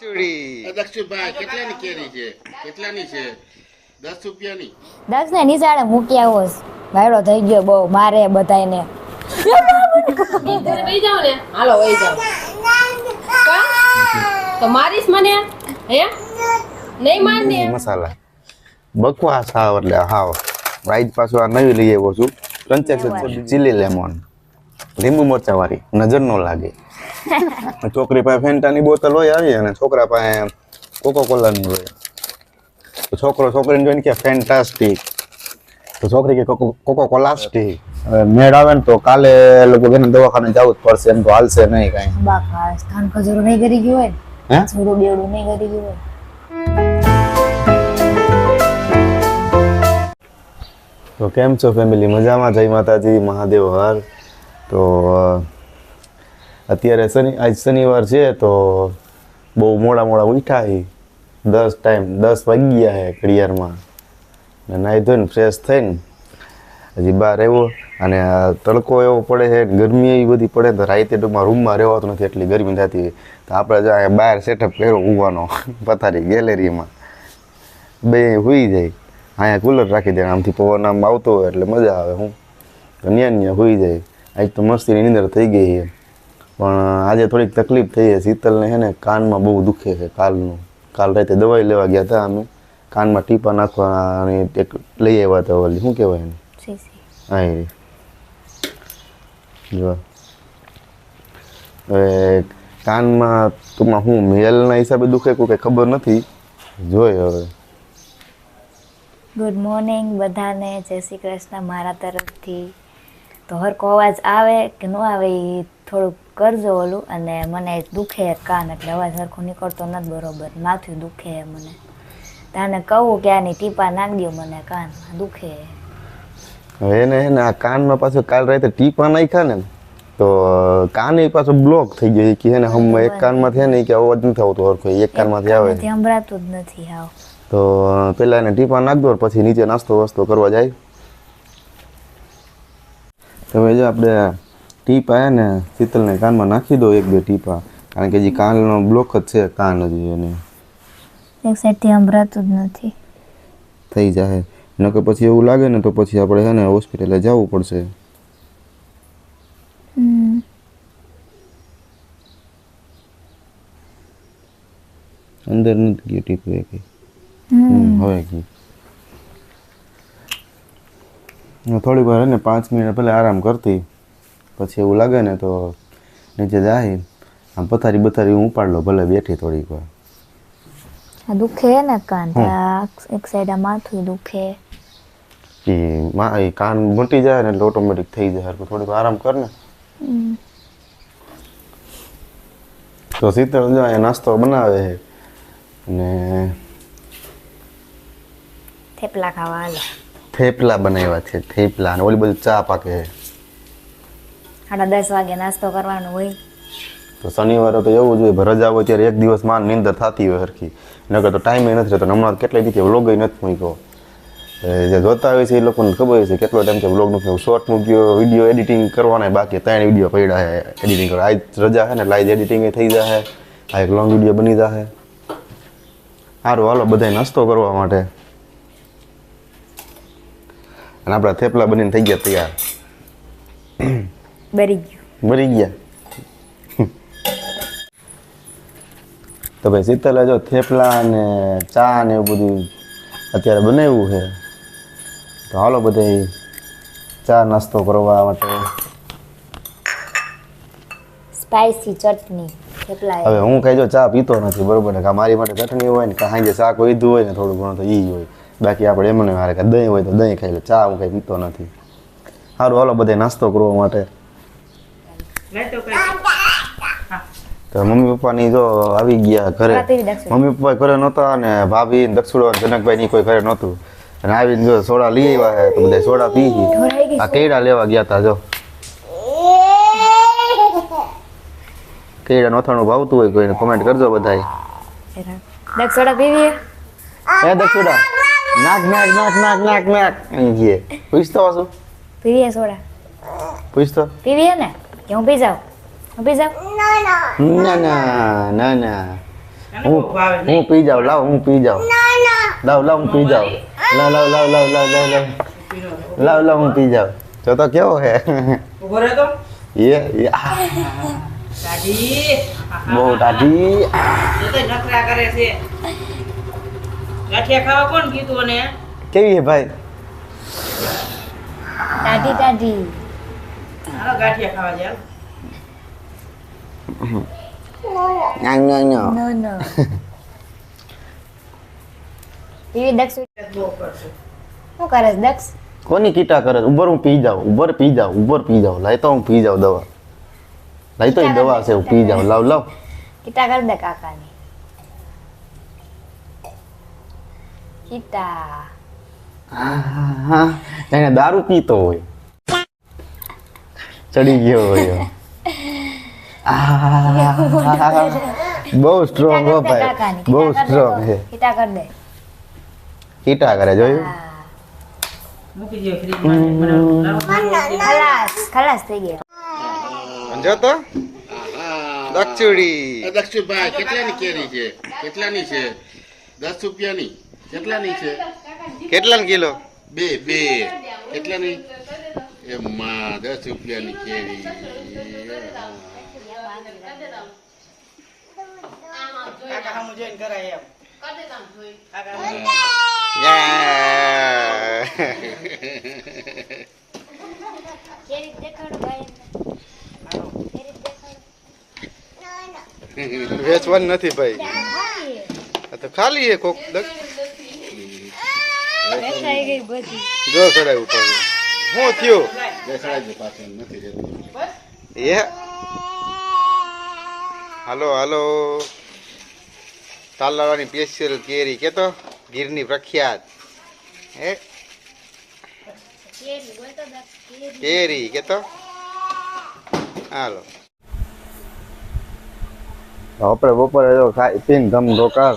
ચૂડી. દક્ષુભાઈ કેટલાની કેરી છે? કેટલાની છે? દસ રૂપિયાની. દક્ષ ને નિશાળે મૂકી આવો ભાઈડો થઈ ગયો બહુ મારે વહી જાઓ ને. હાલો વહી જાઓ. તો મારીશ મને હે? નહીં માનને મસાલા. બકવાસ હાવ એટલે હાવ. રાઈટ પાછું આ નવી લઈ આવ્યો છું. કંચેક ચીલી લેમન. લીંબુ મરચા વાળી. નજર નો લાગે. છોકરી પાસે ફેન્ટાની બોતલ હોય આવી અને છોકરા પાસે કોકો કોલાની હોય. તો છોકરો છોકરીને જોઈને કે ફેન્ટાસ્ટિક તો છોકરી કે કોકો કોલાસ્ટિક મેળ આવે ને તો કાલે લોકો એને દવાખાને જવું જ પડશે એમ તો હાલશે નહીં કાંઈ. બાકા સ્થાન ખજૂરો નહીં કરી ગયું હોય હે? છોડું બેડું નહીં કરી ગયું હોય? તો કેમ છો ફેમિલી મજામાં? જય માતાજી મહાદેવ હર. તો અત્યારે શનિ, આજ શનિવાર છે તો બહુ મોડા મોડા ઉઠ્યા. એ દસ ટાઈમ, દસ વાગી ગયા હે ઘડિયાળમાં. નાહી ધોઈને ફ્રેશ થઈને હજી બહાર આવ્યો. અને તડકો એવો પડે છે, ગરમી એવી બધી પડે તો રાતે ટૂંકમાં રૂમમાં રહેવાતું નથી, એટલી ગરમી થતી તો આપણે જો અહીંયા બહાર સેટઅપ કર્યો, ઊવાનો, પથારી ગેલેરીમાં બે હુઈ જાય. અહીંયા કુલર રાખી દે આમથી પવન આમ આવતો હોય એટલે મજા આવે હું. ન્યા ન્યા હુઈ જાય. આજ તો મસ્તીની નીંદર થઈ ગઈ છે. પણ આજે થોડીક તકલીફ થઈ છે. શીતલને છે ને કાનમાં બહુ દુખે છે કાલનું. કાલ રાતે દવાઈ લેવા ગયા હતા અમે. કાનમાં ટીપા નાખવા અને એક લઈ આવ્યા હતા ઓલી. શું કહેવાય એને? હા. જો. હવે કાનમાં ટૂંકમાં હું મેલના હિસાબે દુખે કોઈ કંઈ ખબર નથી. જોઈએ હવે. ગુડ મોર્નિંગ બધાને. જય શ્રી કૃષ્ણ મારા તરફથી. તો હરકો અવાજ આવે કે ન આવે એ થોડુંક કરજો ઓલું અને મને દુખે કાન એટલે અવાજ સરખો નીકળતો નથી બરોબર. માથું દુખે મને. તાને કહું કે આની ટીપા નાખી દો મને કાન દુખે. હવે એને હે ને આ કાનમાં પાછું કાલ રાતે ટીપા નાખ્યા ને તો કાન એ પાછો બ્લોક થઈ ગયો. કે હે ને હમ એક કાનમાં થયા ને કે અવાજ નથી આવતો હરખો. એક કાનમાંથી આવે. સંભળાતું જ નથી આવ તો પેલા એને ટીપા નાખ દો પછી નીચે નાસ્તો વાસ્તો કરવા જાય. હવે જો આપણે ટીપા હે ને શીતલને કાનમાં નાખી દો એક બે ટીપા કારણ કે જે કાનનો બ્લોક જ છે કાન હજી એને એક સાઈડથી સંભળાતું જ નથી. થઈ જાય નકર પછી એવું લાગે ને તો પછી આપણે છે ને હોસ્પિટલે જવું પડશે. અંદર નથી ગયું ટીપું. હવે ગયું હું થોડીક વાર ને પાંચ મિનિટ પહેલાં આરામ કરતી. પછી એવું લાગે ને તો નીચે જાય. આમ પથારી બથારી હું ઉપાડ લો ભલે બેઠી થોડીક વાર. દુખે ને કાન? એક સાઈડ માથું દુખે. એ મા એ કાન મોટી જાય ને એટલે ઓટોમેટિક થઈ જાય. હરખું થોડીક આરામ કર ને તો શીતળ જો અહીંયા નાસ્તો બનાવે છે ને થેપલા ખાવા હાલો. થેપલા બનાવ્યા છે થેપલા ઓલી બધી ચા પાકે છે. સાડા દસ વાગે નાસ્તો કરવાનો હોય. તો શનિવારે તો એવું જોઈએ હોય રજા હોય ત્યારે એક દિવસમાં નીંદર થતી હોય સરખી નકર તો ટાઈમે નથી રહેતો હમણાં કેટલાય દીધી વ્લોગ નથી મૂક્યો. જે જોતા હોય છે એ લોકોને ખબર હોય છે કેટલો ટાઈમ છે વ્લોગ મૂક્યો. શોર્ટ મૂક્યો વીડિયો એડિટિંગ કરવાના બાકી ત્રણ વીડિયો પડ્યા છે એડિટિંગ કરવા. આજ રજા છે ને લાઈજ એડિટિંગ થઈ જશે આ એક લોંગ વીડિયો બની જશે સારું હાલો બધાય નાસ્તો કરવા માટે. અને આપણા થેપલા બનીને થઈ ગયા તૈયાર બરી ગયું મરી ગયા તો ભાઈ શીતલે જો થેપલા ને ચા ને એવું બધું અત્યારે બનાવ્યું છે તો હાલો બધે ચા નાસ્તો કરવા માટે સ્પાઈસી ચટણી થેપલા હવે હું કઈ જો ચા પીતો નથી બરોબર ને મારી માટે ચટણી હોય ને કાંઈ જે શાક વધ્યું હોય ને થોડું ઘણું તો ઈ હોય બાકી આપણે એમને મારે કે દહીં હોય તો દહીં ખાઈ લે ચા હું કઈ પીતો નથી. સારું હાલો બધે નાસ્તો કરવા માટે. તો મમ્મી પપ્પાની જો આવી ગયા ઘરે. મમ્મી પપ્પા ઘરે નહોતા અને ભાભી દક્ષુડો જનકભાઈ ની કોઈ ઘરે નહોતું. અને આવીને જો સોડા લઈ આવ્યા છે તો બધા સોડા પી ગઈ. આ કેળા લેવા ગયા હતા જો. કેળા નોથાણું ભાવતું હોય કોઈને કોમેન્ટ કરજો બધાય. દક્ષ પીવીએ એ દક્ષુડા નાક નાક નાક નાક નાક નાક અહીં ગયે પૂછતો હશું પીવીએ સોડા પૂછતો પીવીએ ને કે હું પી જાઉં હું પી જાઉં ના ના ના ના એને બહુ ભાવે હું હું પી જાઉં લાવ હું પી જાઉં લાવ લાવ હું પી જાઉં લાવ લાવ લાવ લાવ લાવ લાવ લાવ પીનો તો. લાવ લાવ હું પી જાઉં જો તો કેવો હે ઊભો રહે તો એ એ આ, દાદી બહુ દાઢી જો તો નખરા કરે છે ગાંઠિયા ખાવા કોણ કીધું અને? કેવી હે ભાઈ? ટાઢી ટાઢી હાલો ગાંઠિયા ખાવા જાવ ન્યા, ન્યા, ન્યા. નો નો. એવી દક્ષ શું કરે છે દક્ષ? કોની કીટા કરે છે? ઉભર હું પી જાઉં ઉભર પી જાઉં ઉભર પી જાઉં. લાઈ તો હું પી જાઉં દવા. લાઈ તો એ દવા છે હું પી જાઉં. લાવ લાવ. કીટા કરી દે કાકાની. કીટા હા એને દારૂ પીતો હોય ચડી ગયો હોય આહ, બહુ સ્ટ્રોંગ હો ભાઈ બહુ સ્ટ્રોંગ. છે કીટા કર દે કીટા કરે જોયું મૂકી દો ફ્રીજમાં ખલાસ ખલાસ થઈ ગયો સમજો તો હા દક્ષુડી દક્ષુભાઈ કેટલાની કેરી છે કેટલાની છે દસ રૂપિયાની કેટલાની છે? કેટલાની કિલો? બે બે. કેટલાની એમાં દસ રૂપિયાની કેરી. વેચવાનું નથી ભાઈ. તો ખાલી એ કોક ગઈ બધી. જો ચડાવ્યું પણ શું થયું? બેસાડજો પાછળ નથી રહેતું. એ? હાલો હાલો. તાલાવાની સ્પેશિયલ કેરી કેતો ગીરની પ્રખ્યાત. હે? કેરી કેતો હાલો. આપણે બપોરે જો ખાઈ પીને ધમ ઢોકાર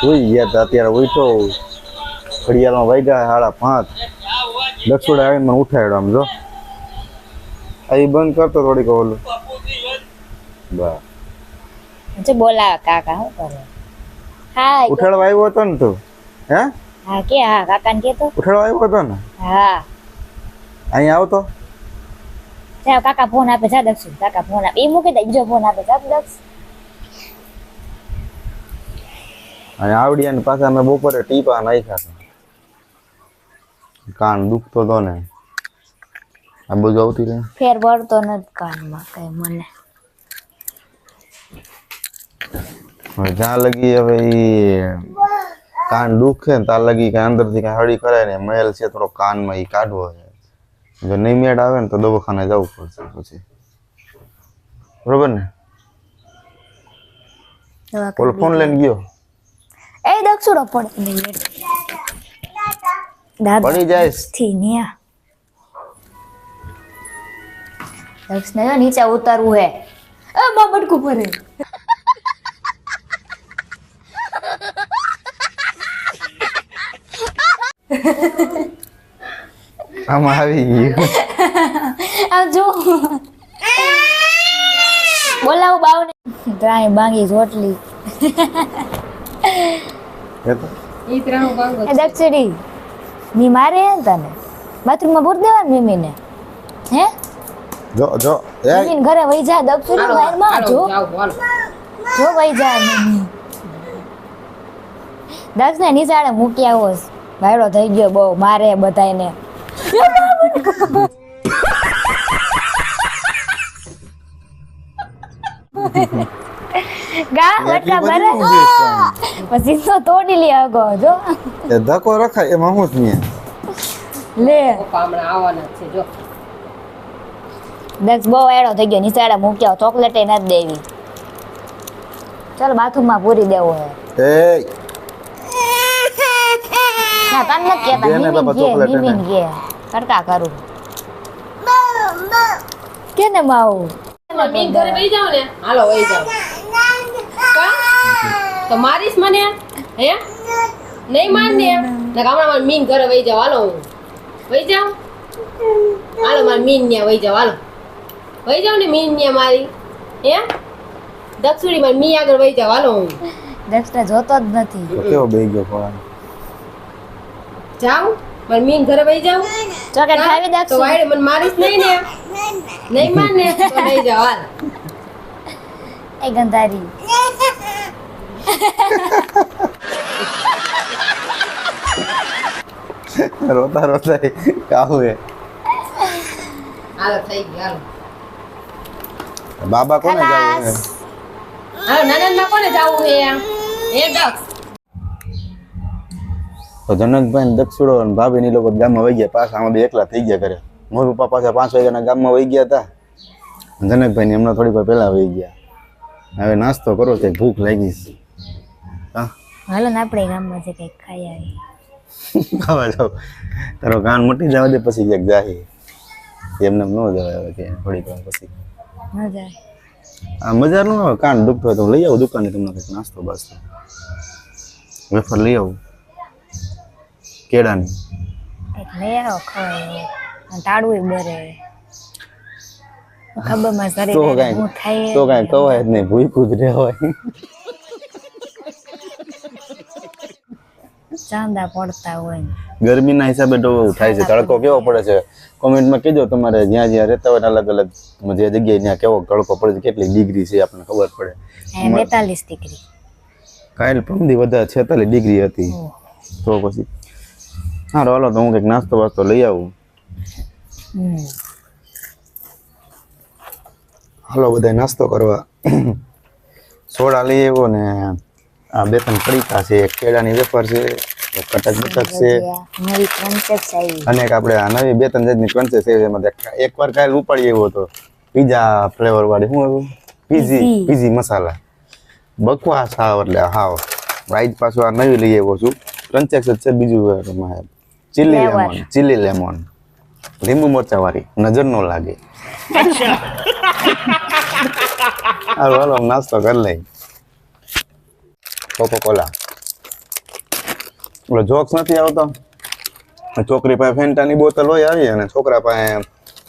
સુઈ ગયા હતા અત્યારે ઉઠો ઘડિયાળમાં વાગ્યા સાડા પાંચ. દક્ષુડા આવીને મને ઉઠાડ્યો આમ જો. અહીં બંધ કરતો થોડીક ઓલું. બા. જે બોલાવે કાકા શું કરે? હા ઉઠાડવા આવ્યો હતો ને તું? હે? હા કે હા કાકાને કે તો ઉઠાડવા આવ્યો હતો ને? હા. અહીંયા આવતો? કાકા ફોન આપે જા દક્ષ કાકા ફોન આપે. એ મૂકી દે બીજો ફોન આપે જા દક્ષ. અને આવડિયા પાછા અમે બપોરે ટીપા નાખ્યા હતા. કાન દુખતો તો ને. આ બધું આવતી રહે. ફેર પડતો નથી કાનમાં કઈ મને. જ્યાં લગી હવે કાન દુખે ને ત્યાં લગી કઈ અંદરથી કઈ હળી કરે ને મેલ છે થોડો કાનમાં ઈ કાઢવો છે. જો નહીં મેળ આવે ને તો દવાખાને જવું પડશે પછી. બરોબર ને? ઓલો ફોન લઈને ગયો. એ દક્ષુડો પડે દાદા પડી થી ન્યા. દક્ષ ને જો નીચે ઉતરવું હે. એ માં બટકું ભરે. આમાં આવી ગયું. આ જો. બોલાવું બાવને. ત્રાણી બાંગી રોટલી. એ તો. ત્રણ મી મારે હે તને? બાથરૂમમાં પૂર દેવાનું મીમીને? હે? જો જો એ મીમીને ઘરે વહી જા દક્ષિણી વાયરમાં જો. જાઓ હાલો. જો વહી જા મીમી. દક્ષને નિશાળે મૂકી આવો. ભાઈડો થઈ ગયો બહુ મારે બધાયને. Ha ha છે. પછી તો તોડી લે જો. એ ધક્કો રખાય એમાં શું છે લે. પપ્પા આવવાના છે જો. દક્ષ બહુ વાયડો થઈ ગયો નિશાળે મૂકી આવો ચોકલેટ નથી દેવી. ચાલ બાથરૂમમાં પૂરી દેવો હે. એ. ના તને નથી કહેતા દે ને મિમીન બાપા કે ચોકલેટ એને. મિમીન કે તડકા કરું. કેને માવું મીન ઘરે વહી જાવ ને? હાલો વહી કા? તો મારીશ મને? હે? નહીં માર ને હમણાં મારે મીન ઘરે વહી જાવ. હાલો હું. વહી જાવ? હાલો મારે મીન ત્યાં વહી જાવ. હાલો. વહી જાવ ને મીન ત્યાં મારી. હે? દક્ષુડી મારી મી આગળ વહી જાવ. હાલો હું. દક્ષને જોતો જ નથી. કેવો બે ગયો ફોન જાવ? મારે મીન ઘરે વહી જાઉં ચોકલેટ ખાવી તો વાડે વાયડે મને મારીશ નહીં ને? નહીં માને તો લઈ જાવ. હાલ. એ ગંધારી. રોતા રોતા કાવું હે હાલો થઈ ગયું હાલો. બાબા કોને જાવું હે હાલો નાના કોને જાવું હે હે દક્ષ તો જનકભાઈ ને દક્ષુડો અને ભાભી ની લોકો ગામમાં વહી ગયા. પાછા આમાં બે એકલા થઈ ગયા કરે મોર પપ્પા પાછા પાંચ વાગ્યાના ગામમાં વહી ગયા હતા. જનકભાઈ ને એમના થોડીક વાર પહેલા વહી ગયા. હવે નાસ્તો કરો છે ભૂખ લાગી છે. હા? હાલો ને આપણે ગામમાં જે કંઈક ખાઈ આવી ખાવા જાવ તારો કાન મોટી જવા દે પછી ક્યાંક જાય એમને ન જવાય હવે ત્યાં થોડીક વાર પછી. આ મજા ન આવે કાન દુખતો હોય તો લઈ આવું દુકાને તમને કંઈક નાસ્તો બાસ્તો. વેફર લઈ આવું. કેળાની. લઈ આવો ખવાય તાળવું બરે. ખબરમાં તો કાંઈ તો કાંઈ કવાય જ નહીં ભૂખ્યું જ રહેવાય. ચાંદા પડતા હોય. ગરમીના હિસાબે તો થાય છે. તડકો કેવો પડે છે? કોમેન્ટમાં કહેજો તમારે જ્યાં જ્યાં રહેતા હોય અલગ અલગ જે જગ્યાએ ત્યાં કેવો તડકો પડે છે કેટલી ડિગ્રી છે આપણને ખબર પડે. બેતાલીસ ડિગ્રી કાલ પમદી વધારે છેતાલીસ ડિગ્રી હતી. તો પછી હા હાલો તો હું કંઈક નાસ્તો વાસ્તો લઈ આવું. હાલો બધા નાસ્તો કરવા. સોડા લઈ આવ્યો ને આ બે ત્રણ પડીકા છે એક કેળાની વેફર છે એક કટક બટક છે. નવી કોન્સેપ્ટ આવી. અને એક આપણે આ નવી બે ત્રણ જાતની કોન્સેપ્ટ છે એમાં એક- એકવાર કાલ ઉપાડી આવ્યો હતો. પીઝા ફ્લેવર વાળી શું હતું? પીઝી પીઝી. મસાલા. બકવાસ હાવ એટલે હાવ. રાઈટ પાછું આ નવી લઈ આવ્યો છું. જ છે બીજું chilli lemon lemon chilli lemon લીંબુ મરચા વાળી. નજર નો લાગે. હાલો હાલો નાસ્તો કરી લઈ. કોકો કોલા ઓલો જોક્સ નથી આવતો? છોકરી પાસે ફેન્ટાની બોતલ હોય આવી અને છોકરા પાસે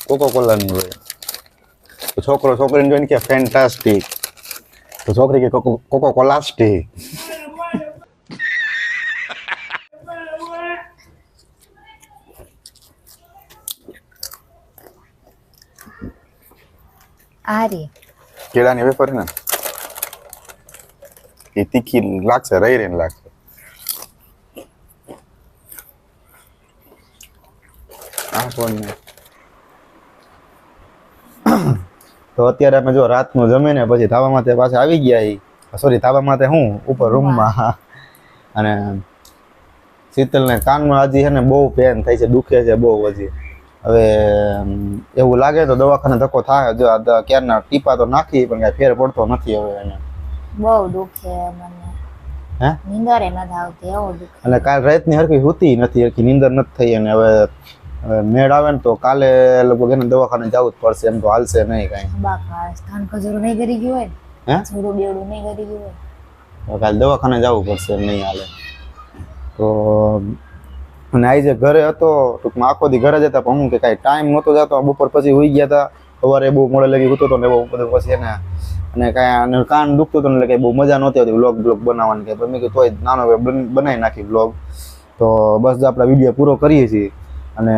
કોકો કોલાની હોય. તો છોકરો છોકરીને જોઈને કે ફેન્ટાસ્ટિક તો છોકરી કે કોકો કોકો કોલાસ્ટિક આ રી કેળાની વેફર છે ને? એ તીખી લાગશે રહી રહીને લાગશે તો અત્યારે અમે જો રાતનું જમીને પછી ધાબામાં તે પાછા આવી ગયા સોરી ધાબામાં તે હું? ઉપર રૂમમાં. અને શીતલને કાનમાં હજી છે ને બહુ પેન થાય છે, દુખે છે બહુ હજી. હવે એવું લાગે તો દવાખાને ધક્કો થાય. જો આ ક્યારના ટીપા તો નાખી, પણ કાંઈ ફેર પડતો નથી હવે એને. બહુ દુખે મને. હે? નીંદરે નથી આવતી એવું દુખે અને કાલ રાતની હરખી હોતી નથી હરખી નીંદર નથી થઈ અને હવે મેળ આવે ને તો કાલે લગભગ એને દવાખાને જવું જ પડશે એમ તો હાલશે નહીં કાંઈ. બાકા સ્થાન ખજૂર નહીં કરી ગયું હોય હે? થોડું બેડું નહીં કરી ગયું હોય? તો કાલે દવાખાને જવું પડશે એમ નહીં હાલે. તો અને આજે ઘરે હતો ટૂંકમાં આખો દી ઘરે જતા પણ હું કે કાંઈ ટાઈમ નહોતો જતો. બપોર પછી હોઈ ગયા હતા. સવારે બહુ મોડે લગી ઉતો હતો ને બહુ બધું પછી એને અને કાંઈ આને કાન દુખતું હતું એટલે કંઈ બહુ મજા નહોતી આવતી વ્લોગ બ્લોગ બનાવવાની કે મેં કીધું તોય નાનો બનાવી નાખી વ્લોગ તો બસ આપણા વીડિયો પૂરો કરીએ છીએ. અને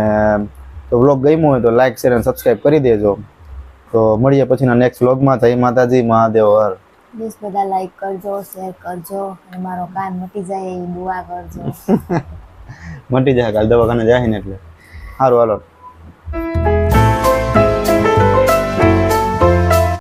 તો વ્લોગ ગમ્યો હોય તો લાઇક શેર અને સબસ્ક્રાઈબ કરી દેજો. તો મળીએ પછીના નેક્સ્ટ વ્લોગમાં જય માતાજી મહાદેવ હર. પ્લીઝ બધા લાઈક કરજો શેર કરજો અને મારો કાન મટી જાય એવી દુઆ કરજો. મટી જાય કાલ દવાખાને જાય ને એટલે. સારું હાલો.